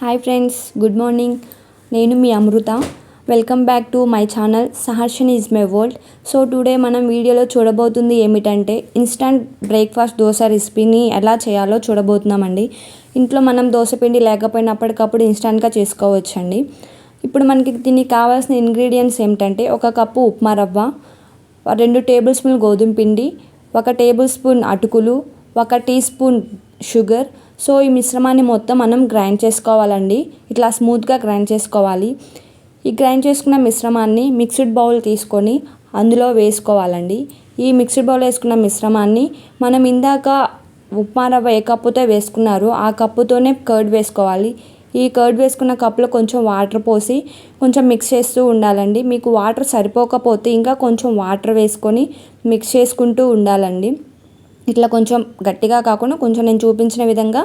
Hi friends good morning. నేను మీ Amrutha. Welcome back to my channel Saharshan is my world. So today మనం వీడియోలో చూడబోతుంది ఏమిటంటే instant breakfast dosa రెసిపీని ఎలా చేయాలో చూడబోతున్నామండి. ఇంట్లో మనం దోశ పిండి లేకపోయినప్పటికప్పుడు ఇన్స్టంట్గా చేసుకోవచ్చండి. ఇప్పుడు మనకి దీనికి కావాల్సిన ఇంగ్రీడియంట్స్ ఏమిటంటే ఒక కప్పు ఉప్మా రవ్వ రెండు టేబుల్ స్పూన్ గోధుమ పిండి ఒక టేబుల్ స్పూన్ అటుకులు ఒక టీ స్పూన్ షుగర్ సో ఈ మిశ్రమాన్ని మొత్తం మనం గ్రైండ్ చేసుకోవాలండి. ఇట్లా స్మూత్గా గ్రైండ్ చేసుకోవాలి. ఈ గ్రైండ్ చేసుకున్న మిశ్రమాన్ని మిక్స్డ్ బౌల్ తీసుకొని అందులో వేసుకోవాలండి. ఈ మిక్స్డ్ బౌల్ వేసుకున్న మిశ్రమాన్ని మనం ఇందాక ఉప్మా రవ్వ ఏ కప్పుతో వేసుకున్నారో ఆ కప్పుతోనే కర్డ్ వేసుకోవాలి. ఈ కర్డ్ వేసుకున్న కప్పులో కొంచెం వాటర్ పోసి కొంచెం మిక్స్ చేస్తూ ఉండాలండి. మీకు వాటర్ సరిపోకపోతే ఇంకా కొంచెం వాటర్ వేసుకొని మిక్స్ చేసుకుంటూ ఉండాలండి. ఇట్లా కొంచెం గట్టిగా కాకుండా కొంచెం నేను చూపించిన విధంగా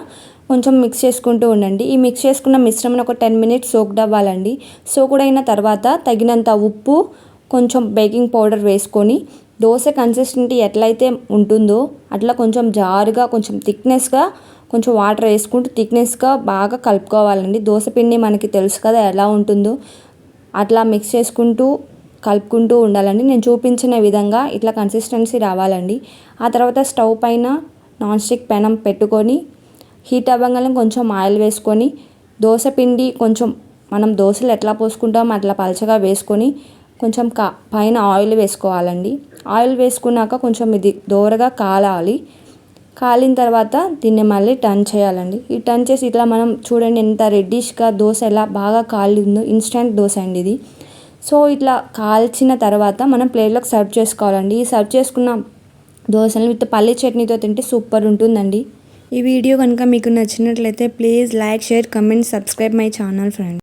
కొంచెం మిక్స్ చేసుకుంటూ ఉండండి. ఈ మిక్స్ చేసుకున్న మిశ్రమం ఒక టెన్ మినిట్స్ సోక్డ్ అవ్వాలండి. సోకుడ్ అయిన తర్వాత తగినంత ఉప్పు కొంచెం బేకింగ్ పౌడర్ వేసుకొని దోశ కన్సిస్టెంటీ ఎట్లయితే ఉంటుందో అట్లా కొంచెం జారుగా కొంచెం థిక్నెస్గా కొంచెం వాటర్ వేసుకుంటూ థిక్నెస్గా బాగా కలుపుకోవాలండి. దోశ పిండి మనకి తెలుసు కదా ఎలా ఉంటుందో. అట్లా మిక్స్ చేసుకుంటూ కలుపుకుంటూ ఉండాలండి. నేను చూపించిన విధంగా ఇట్లా కన్సిస్టెన్సీ రావాలండి. ఆ తర్వాత స్టవ్ పైన నాన్ స్టిక్ పెనం పెట్టుకొని హీట్ అవ్వగానే కొంచెం ఆయిల్ వేసుకొని దోశ పిండి కొంచెం మనం దోశలు ఎట్లా పోసుకుంటామో అట్లా పలచగా వేసుకొని కొంచెం కా పైన ఆయిల్ వేసుకోవాలండి. ఆయిల్ వేసుకున్నాక కొంచెం ఇది దోరగా కాలాలి. కాలిన తర్వాత దీన్ని మళ్ళీ టర్న్ చేయాలండి. ఈ టర్న్ చేసి ఇట్లా మనం చూడండి ఎంత రెడ్డిష్గా దోశ ఎలా బాగా కాలిందో ఇన్స్టెంట్ దోశ అండి ఇది. సో ఇట్లా కాల్చిన తర్వాత మనం ప్లేట్లోకి సర్వ్ చేసుకోవాలండి. ఈ సర్వ్ చేసుకున్న దోశలు విత్ పల్లీ చట్నీతో తింటే సూపర్ ఉంటుందండి. ఈ వీడియో కనుక మీకు నచ్చినట్లయితే please like share comment subscribe my channel friend